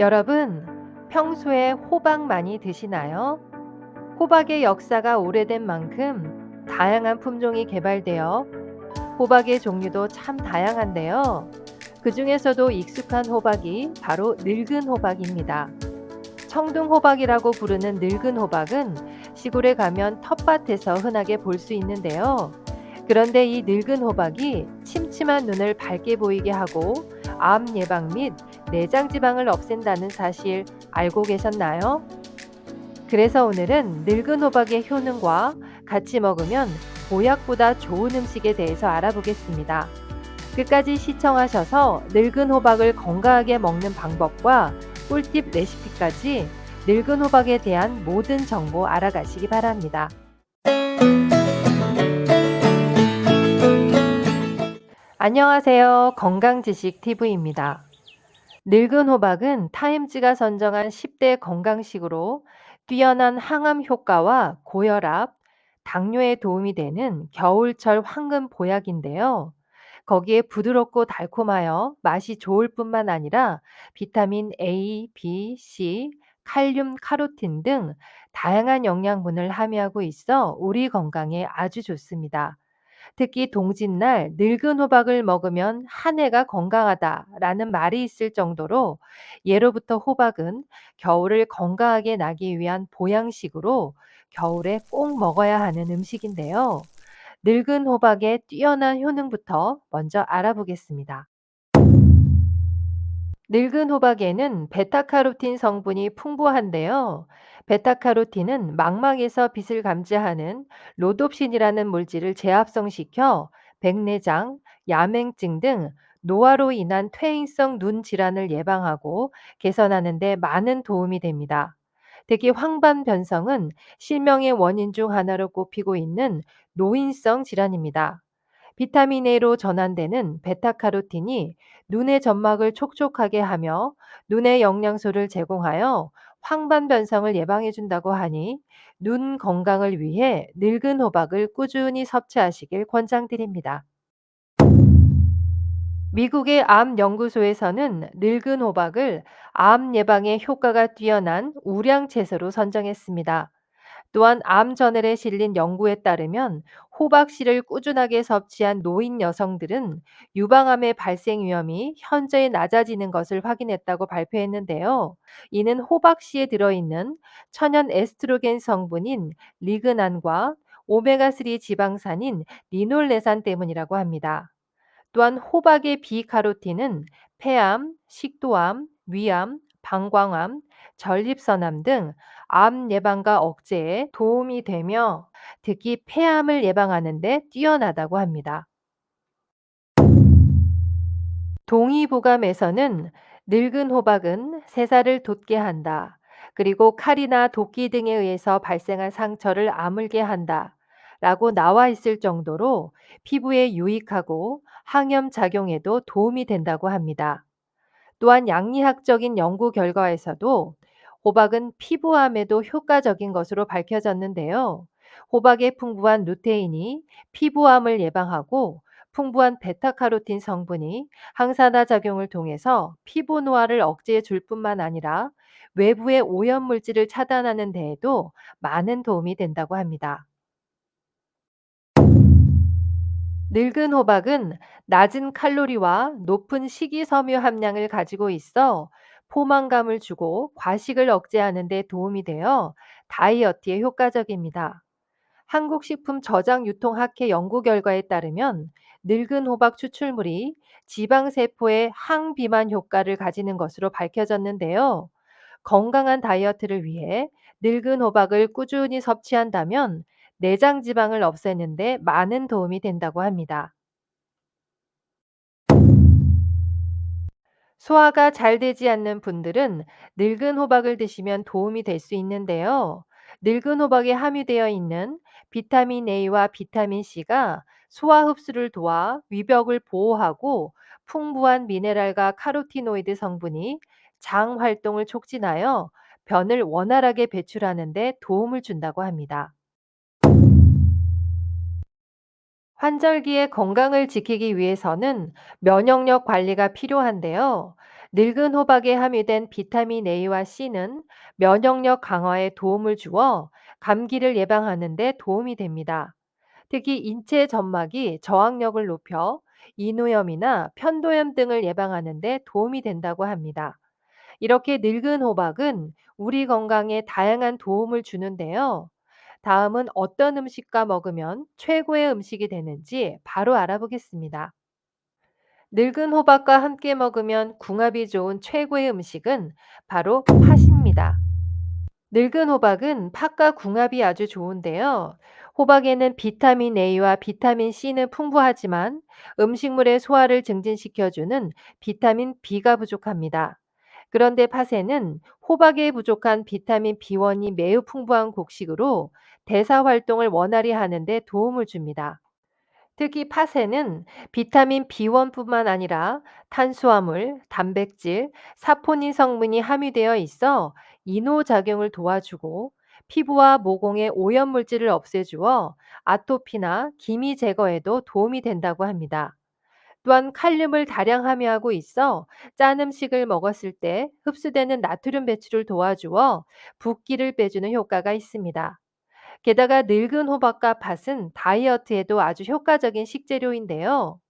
여러분, 평소에 호박 많이 드시나요? 호박의 역사가 오래된 만큼 다양한 품종이 개발되어 호박의 종류도 참 다양한데요. 그 중에서도 익숙한 호박이 바로 늙은 호박입니다. 청둥 호박이라고 부르는 늙은 호박은 시골에 가면 텃밭에서 흔하게 볼 수 있는데요. 그런데 이 늙은 호박이 침침한 눈을 밝게 보이게 하고 암 예방 및 내장 지방을 없앤다는 사실 알고 계셨나요? 그래서 오늘은 늙은 호박의 효능과 같이 먹으면 보약보다 좋은 음식에 대해서 알아보겠습니다. 끝까지 시청하셔서 늙은 호박을 건강하게 먹는 방법과 꿀팁 레시피까지 늙은 호박에 대한 모든 정보 알아가시기 바랍니다. 안녕하세요. 건강지식 TV입니다. 늙은 호박은 타임즈가 선정한 10대 건강식으로 뛰어난 항암 효과와 고혈압, 당뇨에 도움이 되는 겨울철 황금 보약인데요. 거기에 부드럽고 달콤하여 맛이 좋을 뿐만 아니라 비타민 A, B, C, 칼륨, 카로틴 등 다양한 영양분을 함유하고 있어 우리 건강에 아주 좋습니다. 특히 동짓날 늙은 호박을 먹으면 한 해가 건강하다라는 말이 있을 정도로 예로부터 호박은 겨울을 건강하게 나기 위한 보양식으로 겨울에 꼭 먹어야 하는 음식인데요. 늙은 호박의 뛰어난 효능부터 먼저 알아보겠습니다. 늙은 호박에는 베타카로틴 성분이 풍부한데요. 베타카로틴은 망막에서 빛을 감지하는 로놉신이라는 물질을 재합성시켜 백내장, 야맹증 등 노화로 인한 퇴행성 눈 질환을 예방하고 개선하는 데 많은 도움이 됩니다. 특히 황반 변성은 실명의 원인 중 하나로 꼽히고 있는 노인성 질환입니다. 비타민 A로 전환되는 베타카로틴이 눈의 점막을 촉촉하게 하며 눈의 영양소를 제공하여 황반 변성을 예방해 준다고 하니 눈 건강을 위해 늙은 호박을 꾸준히 섭취하시길 권장드립니다. 미국의 암 연구소에서는 늙은 호박을 암 예방에 효과가 뛰어난 우량 채소로 선정했습니다. 또한 암 저널에 실린 연구에 따르면 호박씨를 꾸준하게 섭취한 노인 여성들은 유방암의 발생 위험이 현저히 낮아지는 것을 확인했다고 발표했는데요. 이는 호박씨에 들어있는 천연 에스트로겐 성분인 리그난과 오메가3 지방산인 리놀레산 때문이라고 합니다. 또한 호박의 비카로틴은 폐암, 식도암, 위암, 방광암, 전립선암 등 암 예방과 억제에 도움이 되며 특히 폐암을 예방하는 데 뛰어나다고 합니다. 동의보감에서는 늙은 호박은 세살을 돋게 한다. 그리고 칼이나 도끼 등에 의해서 발생한 상처를 아물게 한다. 라고 나와 있을 정도로 피부에 유익하고 항염 작용에도 도움이 된다고 합니다. 또한 양리학적인 연구 결과에서도 호박은 피부암에도 효과적인 것으로 밝혀졌는데요. 호박의 풍부한 루테인이 피부암을 예방하고 풍부한 베타카로틴 성분이 항산화 작용을 통해서 피부 노화를 억제해 줄 뿐만 아니라 외부의 오염 물질을 차단하는 데에도 많은 도움이 된다고 합니다. 늙은 호박은 낮은 칼로리와 높은 식이섬유 함량을 가지고 있어 포만감을 주고 과식을 억제하는 데 도움이 되어 다이어트에 효과적입니다. 한국식품 저장 유통학회 연구 결과에 따르면 늙은 호박 추출물이 지방세포의 항비만 효과를 가지는 것으로 밝혀졌는데요. 건강한 다이어트를 위해 늙은 호박을 꾸준히 섭취한다면 내장 지방을 없애는데 많은 도움이 된다고 합니다. 소화가 잘 되지 않는 분들은 늙은 호박을 드시면 도움이 될 수 있는데요. 늙은 호박에 함유되어 있는 비타민 A와 비타민 C가 소화 흡수를 도와 위벽을 보호하고 풍부한 미네랄과 카로티노이드 성분이 장 활동을 촉진하여 변을 원활하게 배출하는 데 도움을 준다고 합니다. 환절기에 건강을 지키기 위해서는 면역력 관리가 필요한데요. 늙은 호박에 함유된 비타민 A와 C는 면역력 강화에 도움을 주어 감기를 예방하는 데 도움이 됩니다. 특히 인체 점막이 저항력을 높여 인후염이나 편도염 등을 예방하는 데 도움이 된다고 합니다. 이렇게 늙은 호박은 우리 건강에 다양한 도움을 주는데요. 다음은 어떤 음식과 먹으면 최고의 음식이 되는지 바로 알아보겠습니다. 늙은 호박과 함께 먹으면 궁합이 좋은 최고의 음식은 바로 팥입니다. 늙은 호박은 팥과 궁합이 아주 좋은데요. 호박에는 비타민 A와 비타민 C는 풍부하지만 음식물의 소화를 증진시켜주는 비타민 B가 부족합니다. 그런데 팥에는 호박에 부족한 비타민 B1이 매우 풍부한 곡식으로 대사 활동을 원활히 하는데 도움을 줍니다. 특히 팥에는 비타민 B1뿐만 아니라 탄수화물, 단백질, 사포닌 성분이 함유되어 있어 이노작용을 도와주고 피부와 모공의 오염물질을 없애주어 아토피나 기미 제거에도 도움이 된다고 합니다. 또한 칼륨을 다량 함유하고 있어 짠 음식을 먹었을 때 흡수되는 나트륨 배출을 도와주어 붓기를 빼주는 효과가 있습니다. 게다가 늙은 호박과 팥은 다이어트에도 아주 효과적인 식재료인데요.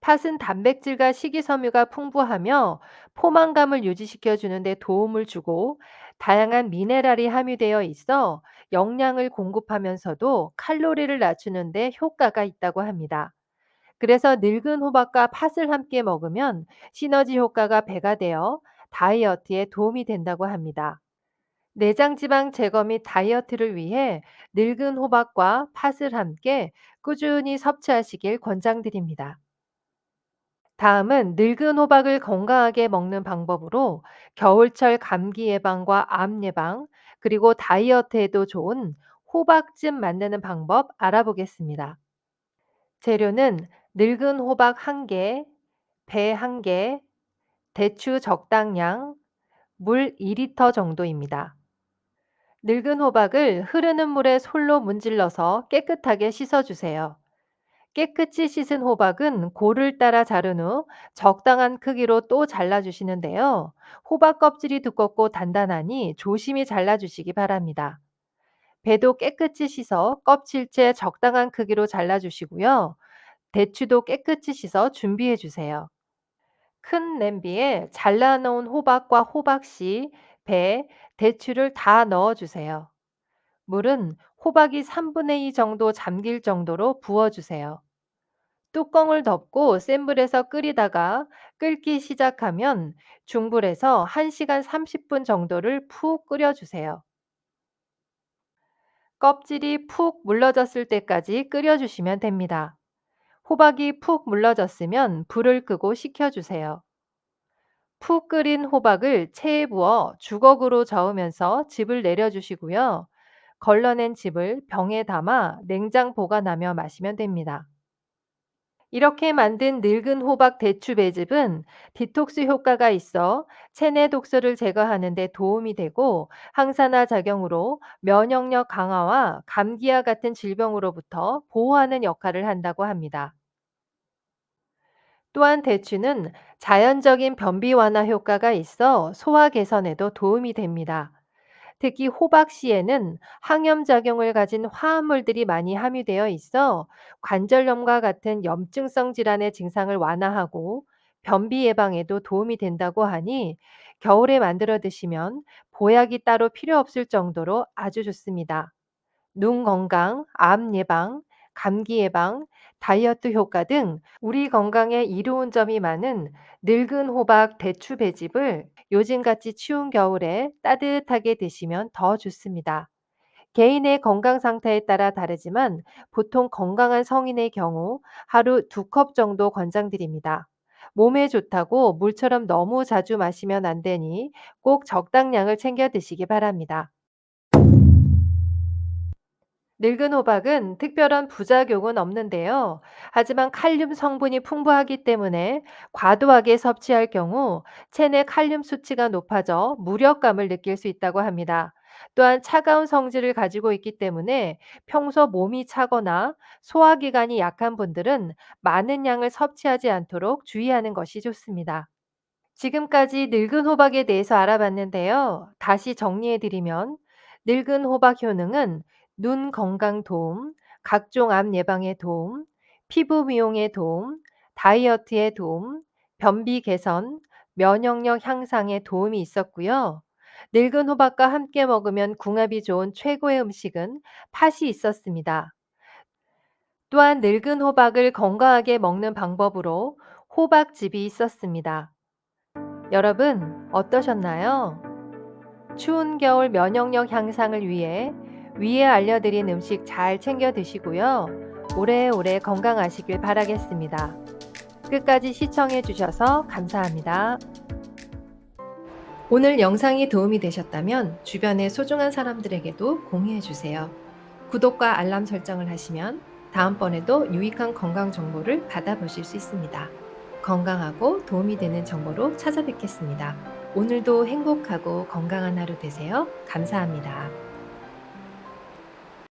팥은 단백질과 식이섬유가 풍부하며 포만감을 유지시켜 주는데 도움을 주고 다양한 미네랄이 함유되어 있어 영양을 공급하면서도 칼로리를 낮추는데 효과가 있다고 합니다. 그래서 늙은 호박과 팥을 함께 먹으면 시너지 효과가 배가 되어 다이어트에 도움이 된다고 합니다. 내장 지방 제거 및 다이어트를 위해 늙은 호박과 팥을 함께 꾸준히 섭취하시길 권장드립니다. 다음은 늙은 호박을 건강하게 먹는 방법으로 겨울철 감기 예방과 암 예방, 그리고 다이어트에도 좋은 호박즙 만드는 방법 알아보겠습니다. 재료는 늙은 호박 1개, 배 1개, 대추 적당량, 물 2리터 정도입니다. 늙은 호박을 흐르는 물에 솔로 문질러서 깨끗하게 씻어주세요. 깨끗이 씻은 호박은 골을 따라 자른 후 적당한 크기로 또 잘라주시는데요. 호박 껍질이 두껍고 단단하니 조심히 잘라주시기 바랍니다. 배도 깨끗이 씻어 껍질째 적당한 크기로 잘라주시고요. 대추도 깨끗이 씻어 준비해 주세요. 큰 냄비에 잘라놓은 호박과 호박씨, 배, 대추를 다 넣어 주세요. 물은 호박이 3분의 2 정도 잠길 정도로 부어주세요. 뚜껑을 덮고 센 불에서 끓이다가 끓기 시작하면 중불에서 1시간 30분 정도를 푹 끓여주세요. 껍질이 푹 물러졌을 때까지 끓여주시면 됩니다. 호박이 푹 물러졌으면 불을 끄고 식혀주세요. 푹 끓인 호박을 체에 부어 주걱으로 저으면서 즙을 내려주시고요. 걸러낸 즙을 병에 담아 냉장 보관하며 마시면 됩니다. 이렇게 만든 늙은 호박 대추 배즙은 디톡스 효과가 있어 체내 독소를 제거하는 데 도움이 되고 항산화 작용으로 면역력 강화와 감기와 같은 질병으로부터 보호하는 역할을 한다고 합니다. 또한 대추는 자연적인 변비 완화 효과가 있어 소화 개선에도 도움이 됩니다. 특히 호박씨에는 항염작용을 가진 화합물들이 많이 함유되어 있어 관절염과 같은 염증성 질환의 증상을 완화하고 변비 예방에도 도움이 된다고 하니 겨울에 만들어 드시면 보약이 따로 필요 없을 정도로 아주 좋습니다. 눈 건강, 암 예방, 감기 예방, 다이어트 효과 등 우리 건강에 이로운 점이 많은 늙은 호박 대추 배즙을 요즘같이 추운 겨울에 따뜻하게 드시면 더 좋습니다. 개인의 건강 상태에 따라 다르지만 보통 건강한 성인의 경우 하루 두컵 정도 권장드립니다. 몸에 좋다고 물처럼 너무 자주 마시면 안 되니 꼭 적당량을 챙겨 드시기 바랍니다. 늙은 호박은 특별한 부작용은 없는데요. 하지만 칼륨 성분이 풍부하기 때문에 과도하게 섭취할 경우 체내 칼륨 수치가 높아져 무력감을 느낄 수 있다고 합니다. 또한 차가운 성질을 가지고 있기 때문에 평소 몸이 차거나 소화기관이 약한 분들은 많은 양을 섭취하지 않도록 주의하는 것이 좋습니다. 지금까지 늙은 호박에 대해서 알아봤는데요. 다시 정리해 드리면 늙은 호박 효능은 눈 건강 도움, 각종 암 예방에 도움, 피부 미용에 도움, 다이어트에 도움, 변비 개선, 면역력 향상에 도움이 있었고요. 늙은 호박과 함께 먹으면 궁합이 좋은 최고의 음식은 팥이 있었습니다. 또한 늙은 호박을 건강하게 먹는 방법으로 호박즙이 있었습니다. 여러분, 어떠셨나요? 추운 겨울 면역력 향상을 위해 위에 알려드린 음식 잘 챙겨 드시고요. 오래오래 건강하시길 바라겠습니다. 끝까지 시청해 주셔서 감사합니다. 오늘 영상이 도움이 되셨다면 주변의 소중한 사람들에게도 공유해 주세요. 구독과 알람 설정을 하시면 다음번에도 유익한 건강 정보를 받아보실 수 있습니다. 건강하고 도움이 되는 정보로 찾아뵙겠습니다. 오늘도 행복하고 건강한 하루 되세요. 감사합니다.